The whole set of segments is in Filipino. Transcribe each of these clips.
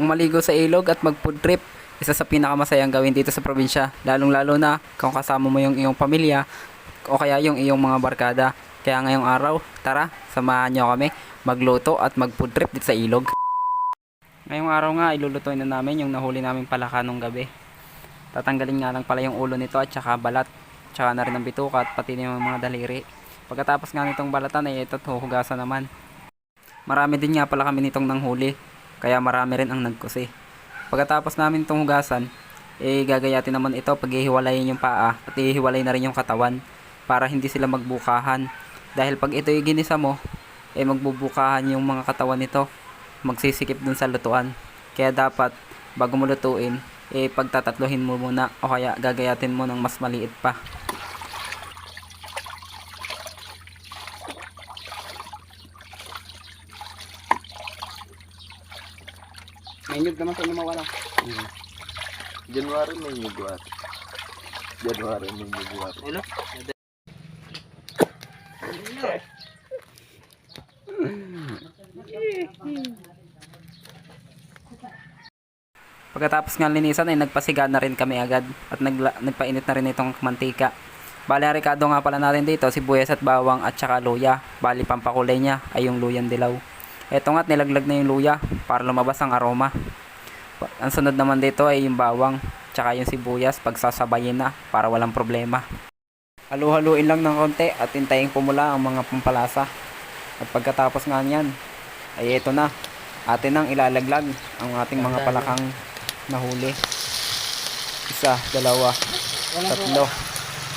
Ang maligo sa ilog at mag food trip, isa sa pinakamasayang gawin dito sa probinsya, lalong lalo na kung kasama mo yung iyong pamilya o kaya yung iyong mga barkada. Kaya ngayong araw, tara, samahan nyo kami magluto at mag food trip dito sa ilog. Ngayong araw nga, ilulutuin na namin yung nahuli namin palaka nung gabi. Tatanggalin nga lang pala yung ulo nito at saka balat, tsaka na rin ang bituka at pati na yung mga daliri. Pagkatapos nga nitong balatan ay ito huhugasan naman. Marami din nga pala kami nitong nanghuli, kaya marami rin ang nagkusi. Pagkatapos namin itong hugasan, eh gagayatin naman ito pag ihiwalayin yung paa at ihiwalay na rin yung katawan para hindi sila magbukahan. Dahil pag ito ginisa mo, eh magbubukahan yung mga katawan nito, magsisikip dun sa lutuan. Kaya dapat, bago mo lutuin, eh pagtatatlohin mo muna o kaya gagayatin mo ng mas maliit pa. May nyug naman sa inyo mawala. January may nyugwat. January may nyugwat. Ulo? Pagkatapos nga linisan ay nagpasiga na rin kami agad at nagla- nagpainit na rin itong mantika. Bali, ang rekado nga pala natin dito, sibuyas at bawang at saka luya. Bali, pampakulay niya ay yung luyang dilaw. Eto nga, nilaglag na yung luya para lumabas ang aroma. Ang sunod naman dito ay yung bawang, tsaka yung sibuyas pagsasabayin na para walang problema. Halu-haluin lang ng konti at hintayin pumula ang mga pampalasa. At pagkatapos nga niyan, ay ito na. Atin nang ilalaglag ang ating mga palakang nahuli. Isa, dalawa, tatlo.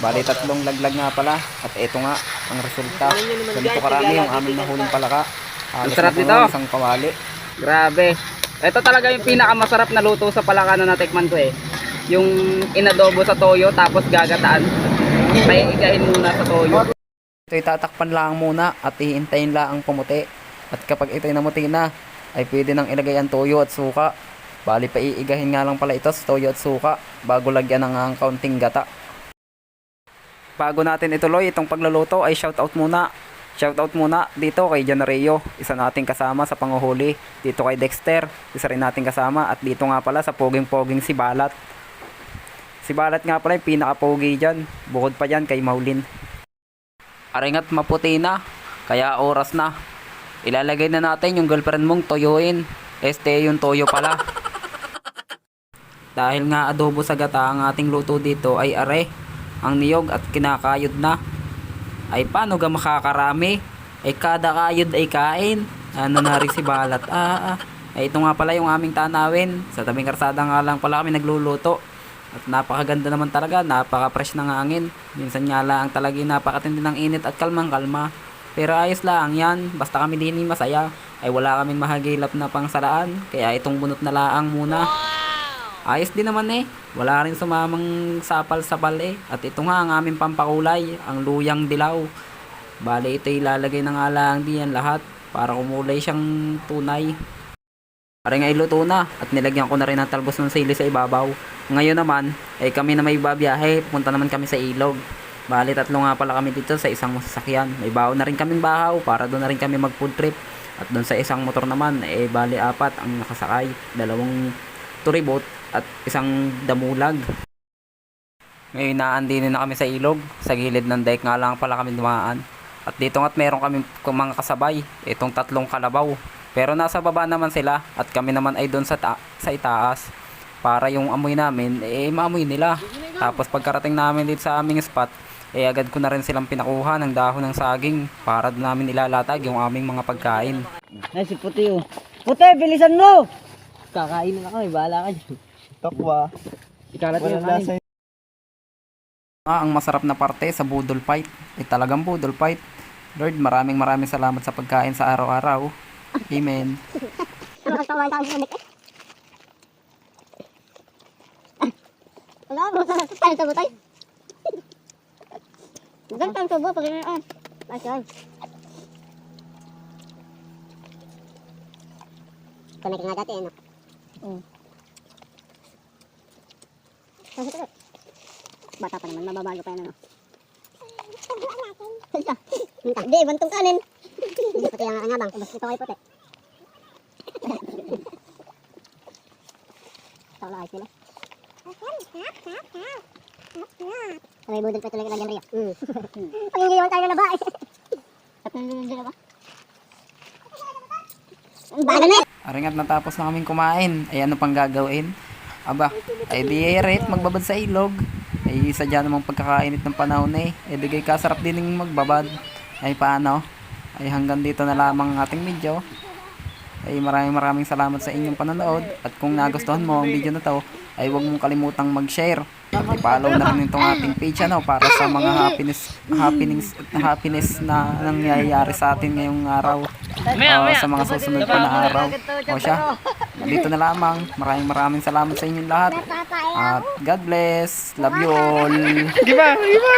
Bali tatlong laglag nga pala. At ito nga ang resulta. Ganito karami yung aming nahuling palaka. Halos sarap nito. Isang kawali. Grabe. Ito talaga yung pinakamasarap na luto sa palaka na natikman ko eh. Yung inadobo sa toyo tapos gagataan. May igahin muna sa toyo. Ito itatakpan lang muna at hihintayin lang ang pumuti. At kapag ito'y namuti na, ay pwede nang ilagay ang toyo at suka. Bali pa iigahin nga lang pala ito sa toyo at suka bago lagyan ng ang kaunting gata. Bago natin ituloy itong pagluluto ay shoutout muna. Shoutout muna dito kay Janario, isa nating kasama sa panguhuli. Dito kay Dexter, isa rin nating kasama. At dito nga pala sa poging-poging si Balat. Si Balat nga pala yung pinaka-pogi dyan. Bukod pa dyan kay Maulin. Aringat maputi na, kaya oras na. Ilalagay na natin yung girlfriend mong toyoin. Este yung toyo pala. Dahil nga adobo sa gata ang ating luto dito ay are, ang niyog at kinakayod na. Ay paano ga makakarami? Ay kada kayod ay kain. Ano na rin si balat? Ah, ah. Ay ito nga pala yung aming tanawin. Sa tabing karsada nga lang pala kami nagluluto. At napakaganda naman talaga, napaka-fresh ng hangin. Minsan nga lang talaga napakatindi ng init at kalmang kalma. Pero ayos lang yan, basta kami din masaya. Ay wala kaming mahagilap na pangsaraan, kaya itong bunot na laang muna. Ayos din naman eh, wala rin sumamang sapal-sapal eh. At ito nga ang aming pampakulay, ang luyang dilaw. Bale ito ilalagay na nga lang diyan lahat para kumulay siyang tunay. Para nga iluto na at nilagyan ko na rin ng talbos ng sili sa ibabaw. Ngayon naman, ay kami na may babiyahe, punta naman kami sa ilog. Bali, tatlo nga pala kami dito sa isang sasakyan. May baon na rin kaming bahaw para doon na rin kami mag food trip. At doon sa isang motor naman, eh bali apat ang nakasakay. Dalawang turibot at isang damulag. Ngayon naandinin na kami sa ilog. Sa gilid ng deck nga lang pala kami dumaan. At dito nga't meron kami mga kasabay. Itong tatlong kalabaw. Pero nasa baba naman sila at kami naman ay doon sa, ta- sa itaas para yung amoy namin eh maamoy nila. Tapos pagkarating namin dito sa aming spot eh agad ko na rin silang pinakuha ng dahon ng saging para doon namin ilalatag yung aming mga pagkain. Ay si Puti oh. Puti, bilisan mo! Kakain na kami, bahala ka dyan. Tokwa. Ikalat mo yung lasa Ah, ang masarap na parte sa budol fight. Eh talagang budol fight. Lord, maraming maraming salamat sa pagkain sa araw-araw. Amen. Ano tubo tayo? Gantang tubo, pag ah. Asyan. Connect nga dati, ano? Mm. Bata pa naman, mababago pa yan, ano? Hindi, bantong kanin. Hindi, pati ang angabang. Basta ito kayo puti. Tao na ayos nila. May budol pa talaga lagyan Rio. Mm. Pagingiliwan tayo na ba? At nandun na ba? Ang bagal na eh. Aringat natapos na kaming kumain. Ay ano pang gagawin? Aba, ay di eret magbabad sa ilog. Ay sadya namang pagkakainit ng panahon eh. Ay di kay kasarap din ng magbabad. Ay paano? Ay hanggang dito na lamang ang ating video. Ay maraming maraming salamat sa inyong panonood. At kung nagustuhan mo ang video na to, ay huwag mong kalimutang mag-share. At i-follow na rin itong ating page ano, para sa mga happiness, happiness, happiness na nangyayari sa atin ngayong araw. O, sa mga susunod pa na araw. O siya, dito na lamang. Maraming maraming salamat sa inyong lahat. At God bless. Love you all. Di ba? Di ba?